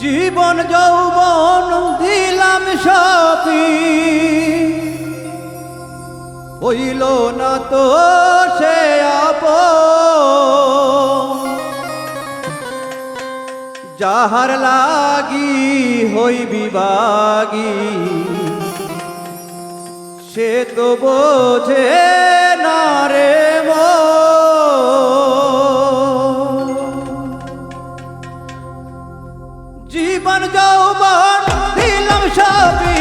জীবন যৌবন দিলাম সপি হইল না তো সে আপ যাহার লাগি হই বিবাগী সে তো বোঝে না রে জীবন যৌবন দিলাম সবই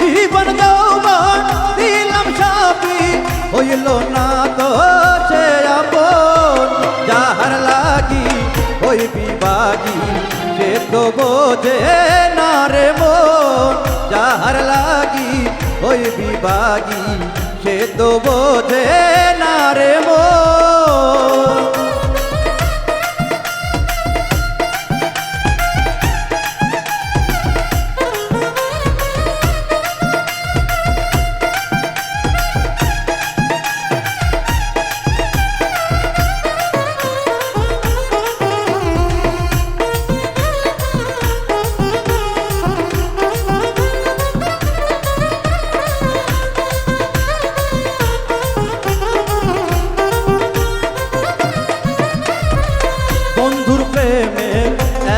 জীবন যৌবন দিলাম সবই হইল না তো সে আপন, যাহার লাগি ওই বিবাগী সে তো বোঝে না রে মন। যাহার লাগি ওই বিবাগী সে তো বোঝে না রে মন।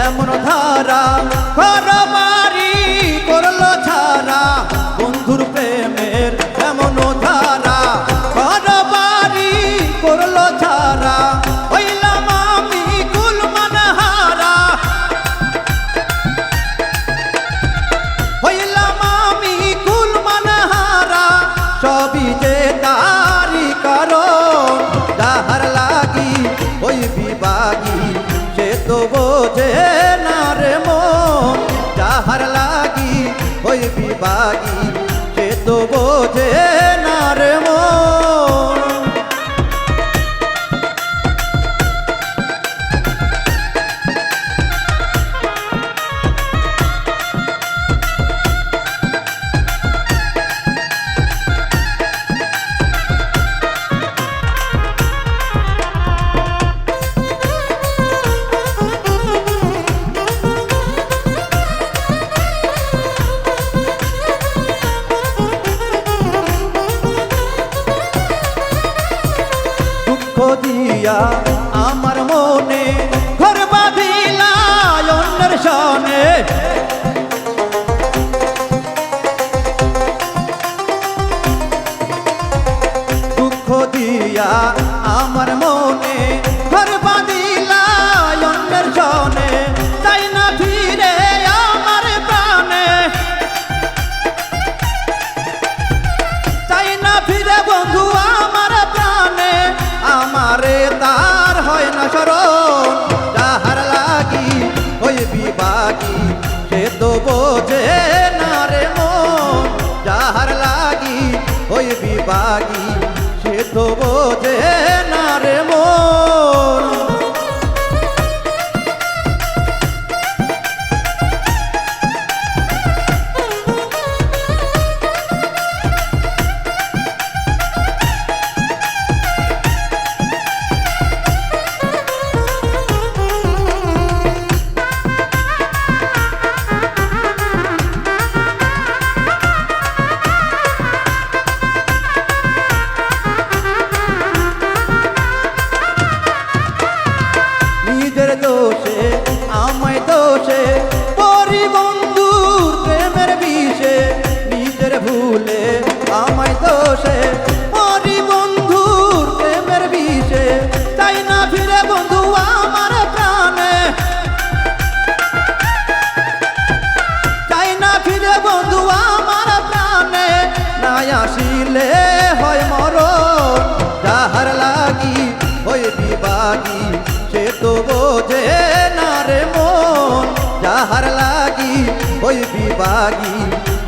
এমন ধারা করবারি করল ছাড়া। বন্ধুর প্রেমের এমন ধারা করবারি করল ছাড়া। না রে মন যাহার লাগি ওই বিবাগী দুঃখ দিয়া আমার মনে ঘর বাঁধিলা সনে দুঃখ দিয়া আমার মনে দোষে আমায় দোষে, পরি বন্ধুর প্রেমের বিষে, নিজের ভুলে আমায় দোষে, পরি বন্ধুর প্রেমের বিষে, তাই না ফিরে বন্ধু আমার প্রাণে? চাই না ফিরে বন্ধু আমার প্রাণে? না আসিলে হয় মরণ, যাহার লাগি বিবাগী সে তো বোঝে বিবাগী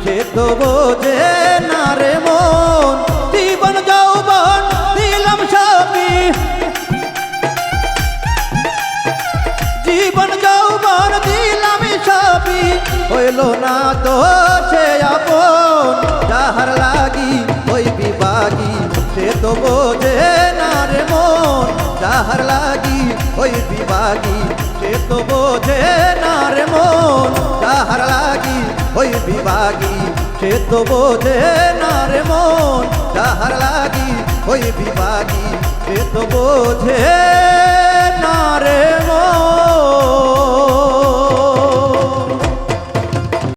সে তো বোঝে না রে মন। জীবন যৌবন দিলাম সবই। জীবন যৌবন দিলাম সবই। হইল না তো সে আপন, যাহার লাগি ওই বিবাগী সে তো বোঝে না রে মন, যাহার লাগি ওই বিবাগী সে তো বোঝে না রে বিভাগী সে তো বোঝে না রে মন তাহার লাগি ওই বিভাগী সে তো বোঝে